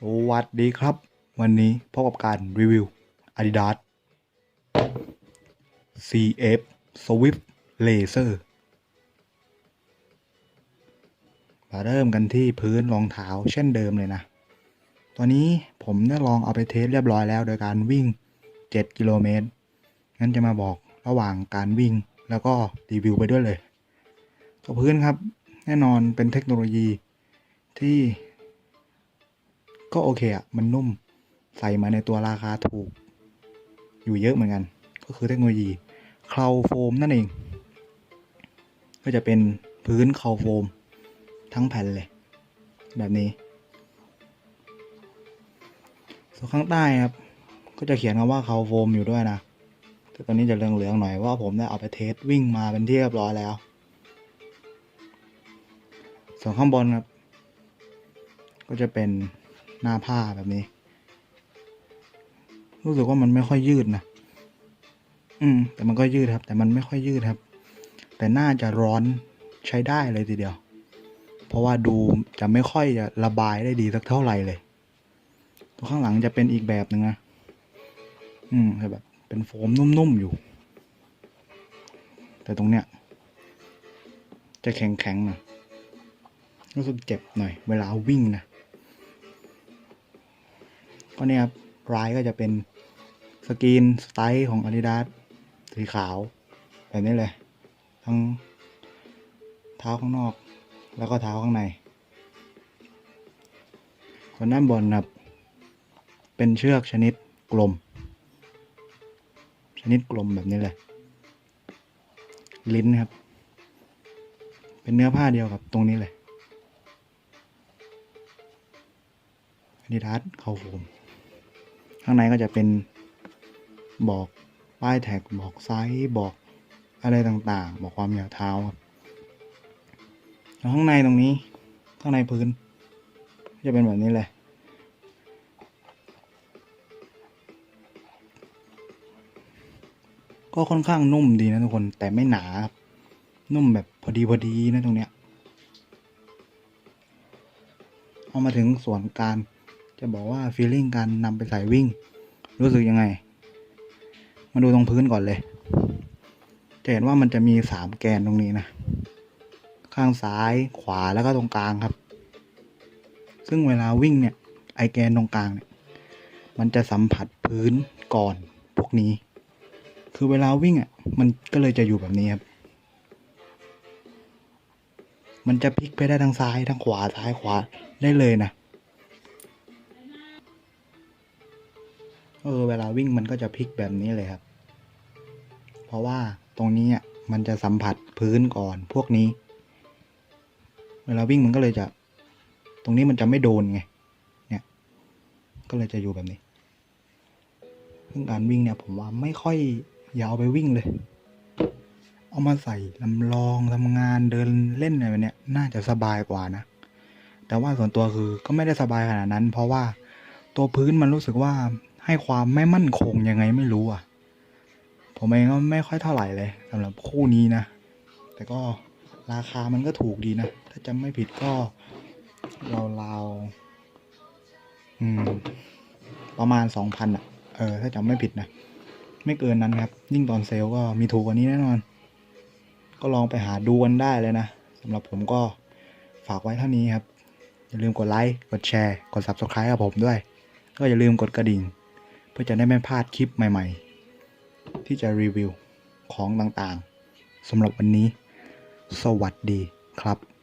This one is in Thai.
สวัสดีครับ วันนี้พบกับการรีวิว Adidas CF Swift Laser มาเริ่มกันที่พื้นรองเท้าเช่นเดิมเลยนะ ตอนนี้ผมได้ลองเอาไปเทสเรียบร้อยแล้ว โดยการวิ่ง 7 กิโลเมตร งั้นจะมาบอกระหว่างการวิ่งแล้วก็รีวิวไปด้วยเลยตัวพื้นครับ แน่นอนเป็นเทคโนโลยีที่ ก็โอเคอะมันนุ่มใส่มาในตัวราคาถูก อยู่เยอะเหมือนกัน ก็คือเทคโนโลยีคลาวโฟมนั่นเอง ก็จะเป็นพื้นคลาวโฟม ทั้งแผ่นเลย แบบนี้ส่วนข้างใต้ครับ ก็จะเขียนคำว่าคลาวโฟมอยู่ด้วยนะแต่ตอนนี้จะเหลืองๆหน่อยว่าผมได้เอาไปเทสวิ่งมาเป็นที่เรียบร้อยแล้ว ส่วนข้างบนครับ ก็จะเป็น หน้าผ้าแบบนี้ รู้สึกว่ามันไม่ค่อยยืดนะอืม แต่มันก็ยืดครับ แต่มันไม่ค่อยยืดครับ แต่น่าจะร้อนใช้ได้เลยทีเดียว เพราะว่าดูจะไม่ค่อยจะระบายได้ดีสักเท่าไหร่เลยตัวข้างหลังจะเป็นอีกแบบหนึ่งนะอืมแบบ เป็นโฟมนุ่มๆอยู่ แต่ตรงเนี้ย จะแข็งๆหน่อยรู้สึกเจ็บหน่อย เวลาวิ่งนะ ก็เนี่ยครับรายก็จะเป็นสกรีนสไตล์ของ Adidas สีขาว แบบนี้เลย ทั้งเท้าข้างนอก แล้วก็เท้าข้างในส่วนด้านบนครับ เป็นเชือกชนิดกลม ชนิดกลมแบบนี้เลย ลิ้นครับ เป็นเนื้อผ้าเดียวกับตรงนี้เลย Adidas เข้าโฟม ข้างในก็จะเป็นบอกป้ายแท็กบอกไซส์บอกอะไรต่างๆ บอกความยาวเท้าครับแล้วข้างในตรงนี้ข้างในพื้น จะเป็นแบบนี้เลย ก็ค่อนข้างนุ่มดีนะทุกคนแต่ไม่หนาครับนุ่มแบบพอดีพอดีนะตรงเนี้ยเอามาถึงส่วนการ จะบอกว่าฟีลลิ่งการนำไปใส่วิ่ง รู้สึกยังไง มาดูตรงพื้นก่อนเลย จะเห็นว่ามันจะมีสามแกนตรงนี้นะ ข้างซ้ายขวาแล้วก็ตรงกลางครับ ซึ่งเวลาวิ่งเนี่ย ไอแกนตรงกลางเนี่ย มันจะสัมผัสพื้นก่อนพวกนี้ คือเวลาวิ่งอะ มันก็เลยจะอยู่แบบนี้ครับมันจะพลิกไปได้ทั้งซ้ายทั้งขวาซ้ายขวาได้เลยนะ เออเวลาวิ่งมันก็จะพลิกแบบนี้เลยครับ เพราะว่าตรงนี้มันจะสัมผัสพื้นก่อนพวกนี้ เวลาวิ่งมันก็เลยจะ ตรงนี้มันจะไม่โดนไง เนี่ย ก็เลยจะอยู่แบบนี้ซึ่งการวิ่งเนี่ย ผมว่าไม่ค่อยอยาวไปวิ่งเลย เอามาใส่ลำลองทำงานเดินเล่นอะไรแบบเนี้ยน่าจะสบายกว่านะ แต่ว่าส่วนตัวคือก็ไม่ได้สบายขนาดนั้น เพราะว่าตัวพื้นมันรู้สึกว่า ให้ความไม่มั่นคงยังไงไม่รู้อะ ผมเองก็ไม่ค่อยเท่าไหร่เลยสำหรับคู่นี้นะ แต่ก็ราคามันก็ถูกดีนะ ถ้าจำไม่ผิดก็ราวๆอืม ประมาณสองพันอะ เออ ถ้าจำไม่ผิดนะ ไม่เกินนั้นครับ ยิ่งตอนเซลล์ก็มีถูกกว่านี้แน่นอน ก็ลองไปหาดูกันได้เลยนะสำหรับผมก็ฝากไว้เท่านี้ครับ อย่าลืมกดไลค์ กดแชร์ กด Subscribe กับผมด้วย ก็อย่าลืมกดกระดิ่ง พื่อจะได้ไม่พลาดคลิปใหม่ๆ ที่จะรีวิวของต่างๆสำหรับวันนี้ สวัสดีครับ